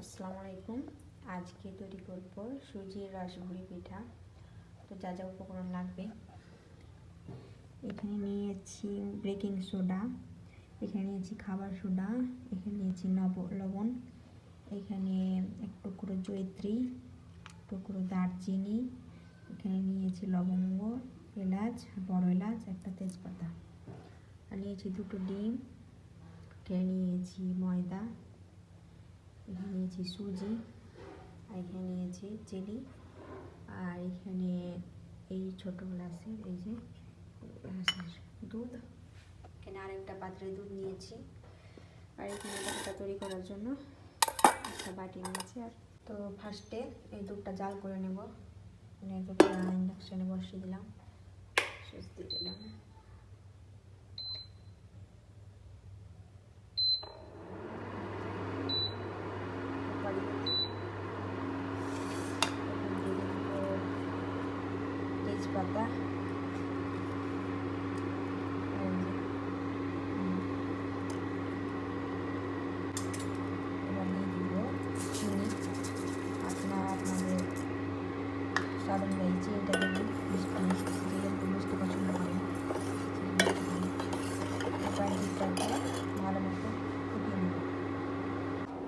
আসসালামু আলাইকুম। আজকে তৈরি করব সুজির রসভুড়ি পিঠা। তো যা যা উপকরণ লাগবে। এখানে নিয়েছি বেকিং সোডা এখানে নিয়েছি খাবার সোডা এখানে নিয়েছি নব লবণ, এখানে এক টুকরো জয়িত্রী টুকরো দারচিনি, এখানে নিয়েছি লবঙ্গ, এলাচ, বড় এলাচ, একটা তেজপাতা। আর নিয়েছি দুটো ডিম, এখানে নিয়েছি ময়দা। এখানে নিয়েছি সুজি, আর এখানে নিয়েছি চিনি, আর এখানে এই ছোটো গ্লাসের এই যে দুধ। এখানে আরেকটা পাত্রে দুধ নিয়েছি, আর এখানে দুধটা তৈরি করার জন্য একটা বাটি নিয়েছি। আর তো ফার্স্টে এই দুধটা জাল করে নেব। মানে দুধটা ইন্ডাকশানে বসিয়ে দিলাম। দিলাম।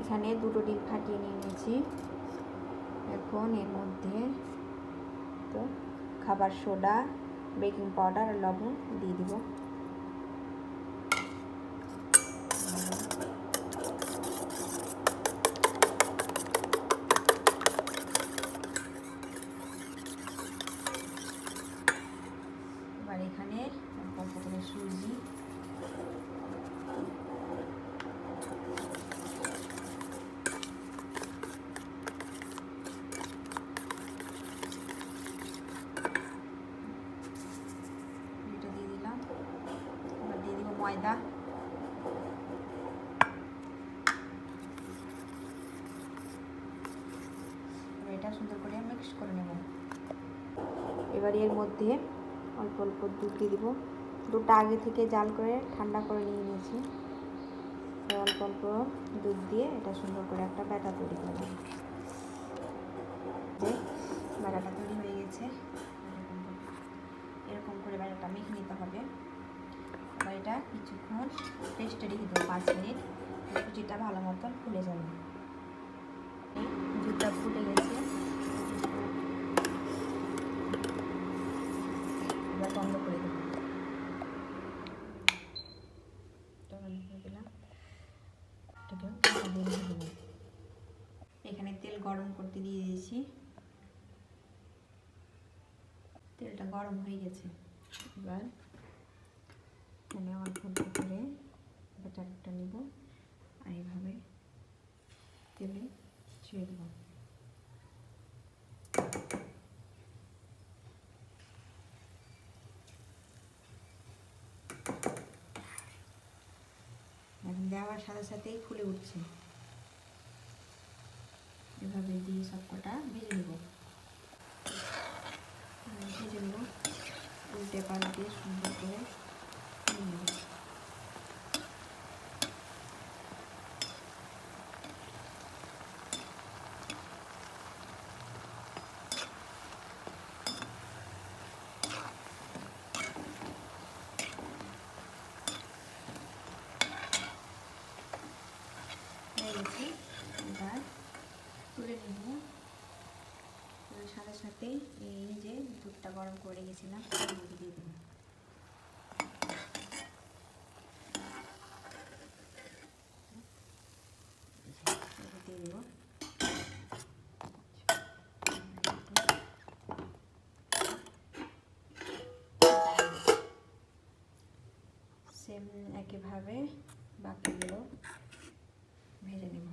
এখানে দুটো ডিম ফাটিয়ে নিয়ে নিয়েছি। এখন এর মধ্যে তো খাবার সোডা, বেকিং পাউডার আর লবণ দিয়ে দিব এবার এখানে অল্প করে সুজি এটা দিয়ে দিলাম এবার দিয়ে দিব ময়দা। এটা সুন্দর করে মিক্স করে নেব। এবার এর মধ্যে অল্প অল্প দুধ দিয়ে দিব। দুধটা আগে থেকে জাল করে ঠান্ডা করে নিয়ে নিয়েছি। অল্প অল্প দুধ দিয়ে এটা সুন্দর করে একটা ব্যাটা তৈরি করে নেব। যে ব্যাটাটা তৈরি হয়ে গেছে। এরকম করে ব্যাটাটা মেখে নিতে হবে। এটা কিছুক্ষণ রেস্টে রেখে দেবো পাঁচ মিনিট সুজিটা ভালো মতন ফুলে যাবে। দুধটা ফুটে গেছে। বন্ধ করে দেবো। এখানে তেল গরম করতে দিয়ে দিয়েছি। তেলটা গরম হয়ে গেছে। এবার এখানে অল্প অল্প করে ব্যাটারটা নেব। আর এইভাবে তেলে ছেড়ে দেবো। দেওয়ার সাথে সাথেই ফুলে উঠছে। এভাবে দিয়ে সব কটা ভেজে নেব। ভেজে নেব। উল্টে পাল্টে সুন্দর করে তুলে নেব। সাথে সাথে এই যে দুধটা গরম করে গেছিলাম দিয়ে দেবো। একইভাবে বাকিগুলো ভেজে নেব।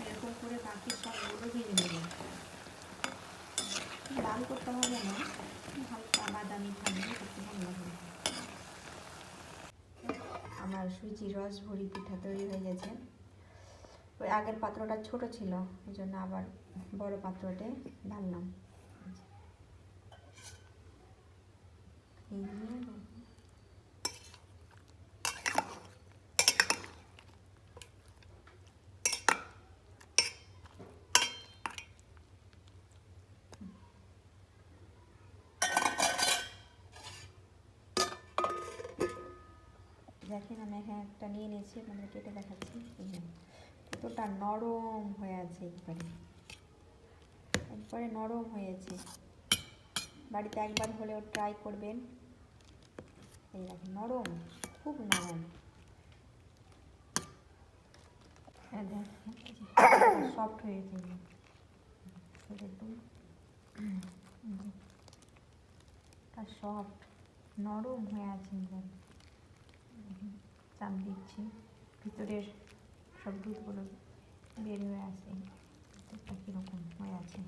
এরকম করে বাকি সবগুলো ভেজে নেব। লাল করতে হবে না, হালকা বাদামি থাকবে করতে ভালো লাগবে আমার সুজি রস ভরি পিঠা তৈরি হয়ে গেছে। ওই আগের পাত্রটা ছোট ছিল ওই জন্য আবার বড় পাত্রতে ঢাললাম। দেখেন আমি এখানে একটা নিয়ে নিয়েছি, আপনাদের কেটে দেখাচ্ছি। কতটা নরম হয়ে আছে একবারে। একবারে নরম হয়েছে বাড়িতে একবার হলেও ট্রাই করবেন। এই দেখেন, নরম, খুব নরম। সফট হয়েছে সফট নরম হয়ে আছে চাপ দিচ্ছি। ভিতরের সব দুধগুলো বের হয়ে আসে। এটা কীরকম হয়ে আছে।